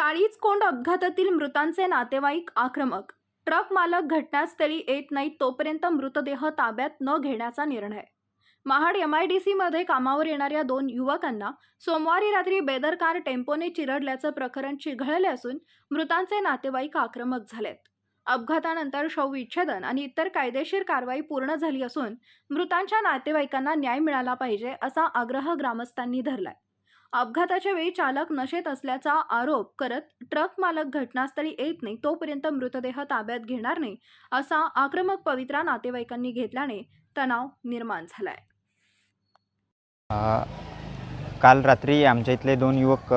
काळीच कोंड अपघातातील मृतांचे नातेवाईक आक्रमक. ट्रक मालक घटनास्थळी येत नाही तोपर्यंत मृतदेह ताब्यात न घेण्याचा निर्णय. महाड एम आय डी सीमध्ये कामावर येणाऱ्या दोन युवकांना सोमवारी रात्री बेदरकार टेम्पोने चिरडल्याचं प्रकरण चिघळले असून मृतांचे नातेवाईक आक्रमक झालेत. अपघातानंतर शवविच्छेदन आणि इतर कायदेशीर कारवाई पूर्ण झाली असून मृतांच्या नातेवाईकांना न्याय मिळाला पाहिजे असा आग्रह ग्रामस्थांनी धरलाय. अपघाताच्या वेळी चालक नशेत असल्याचा आरोप करत ट्रक मालक घटनास्थळी येत नाही तोपर्यंत मृतदेह ताब्यात घेणार नाही असा आक्रमक पवित्रा नातेवाईकांनी घेतल्याने तणाव निर्माण झालाय. काल रात्री आमच्या इथले दोन युवक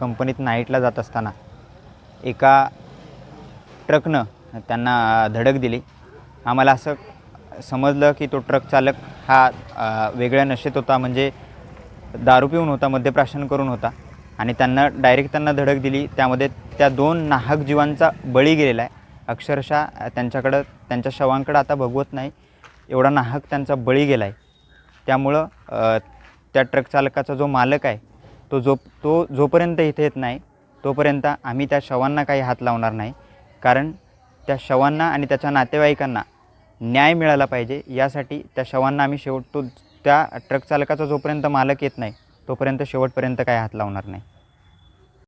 कंपनीत नाईटला जात असताना एका ट्रकनं त्यांना धडक दिली. आम्हाला असं समजलं की तो ट्रक चालक हा वेगळ्या नशेत होता म्हणजे दारू पिऊन होता मद्यप्राशन करून होता आणि त्यांना डायरेक्ट त्यांना धडक दिली. त्यामध्ये त्या दोन नाहक जीवांचा बळी गेलेला आहे. अक्षरशः त्यांच्याकडं त्यांच्या शवांकडं आता भगवत नाही. एवढा नाहक त्यांचा बळी गेला आहे त्यामुळं त्या ट्रक चालकाचा जो मालक आहे तो जो तो जोपर्यंत इथे येत नाही तोपर्यंत आम्ही त्या शवांना काही हात लावणार नाही. कारण त्या शवांना आणि त्याच्या नातेवाईकांना न्याय मिळाला पाहिजे. यासाठी त्या शवांना आम्ही शेवट तो त्या ट्रक चालकाचा जोपर्यंत मालक येत नाही तोपर्यंत शेवटपर्यंत काही हात लावणार नाही.